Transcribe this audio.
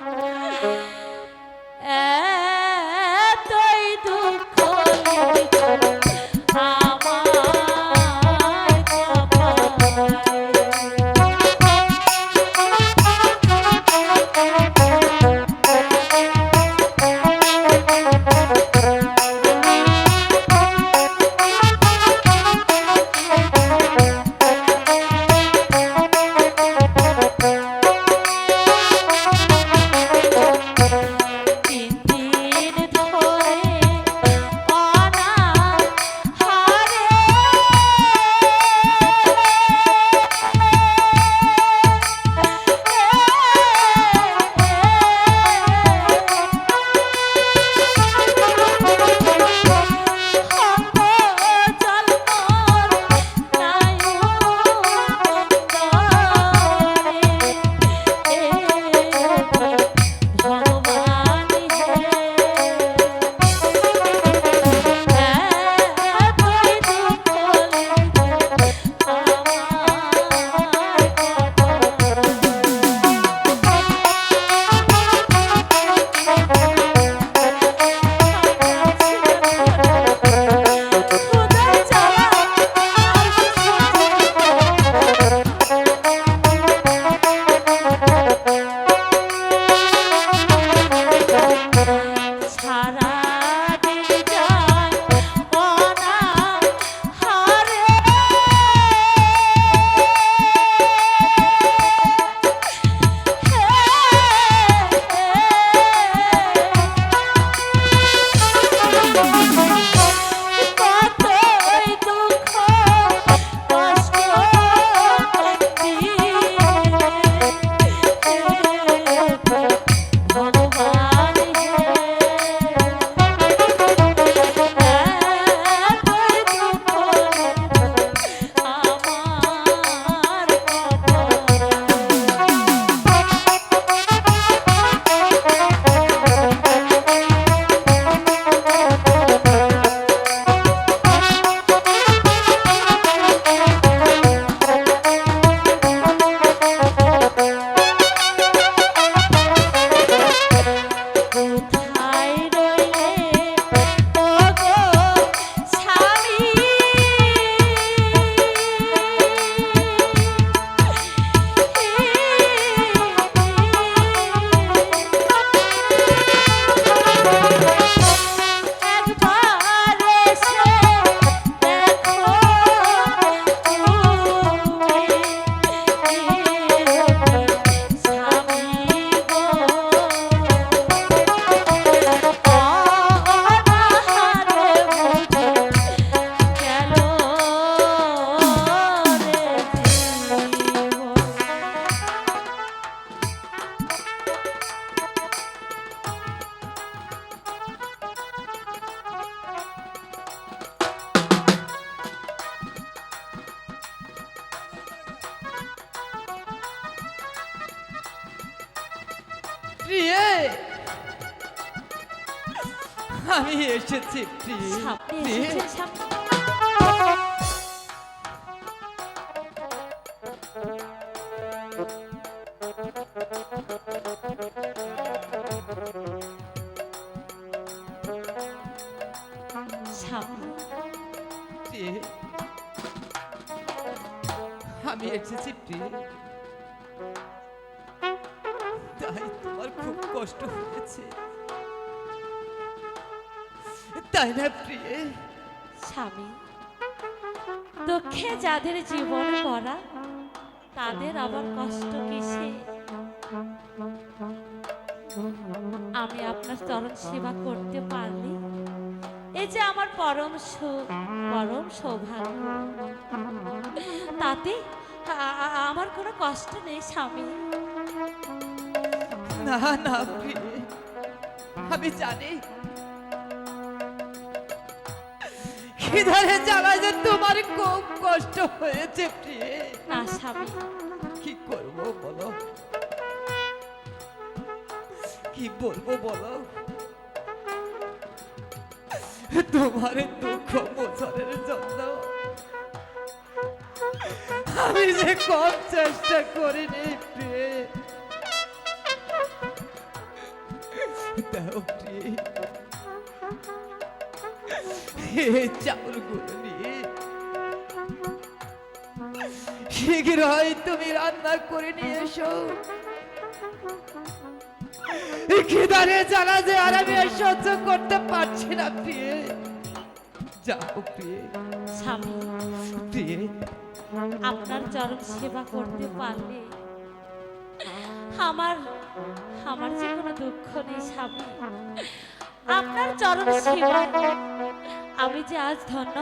Música আমি এসেছি আমি এসেছি প্রিয়ে। তাই তোমার খুব কষ্ট হয়েছে। তাই না প্রিয়ে স্বামী দুঃখে যাদের জীবন করা তাদের আবার কষ্ট কিসে? আমি আপনার চরণ সেবা করতে পারলি এই যে আমার পরম পরম সৌভাগ্য তাতে আমার কোনো কষ্ট নেই স্বামী। না না আমি জানি খিদারে জ্বালা যে তোমার খুব কষ্ট হয়েছে প্রিয়ে না স্বামী। কি করব বলো? কি বলব বলো? তোমার দুঃখ মোচনের জন্য আমি যে কম চেষ্টা করিনি প্রিয়ে দাও প্রিয়ে। চাউলগুলো নিয়ে শীঘ্রই তুমি রান্না করে নিয়ে এসো। খিদারে জ্বালা যে আর আমি আর সহ্য করতে পারছি না প্রিয়ে। যাও প্রিয়ে। স্বামী প্রিয়ে। আপনার চরণ সেবা করতে পারলে আমার আমার যে কোনো দুঃখ নেই স্বামী। আপনার চরণ সেবা আমি যে আজ ধন্য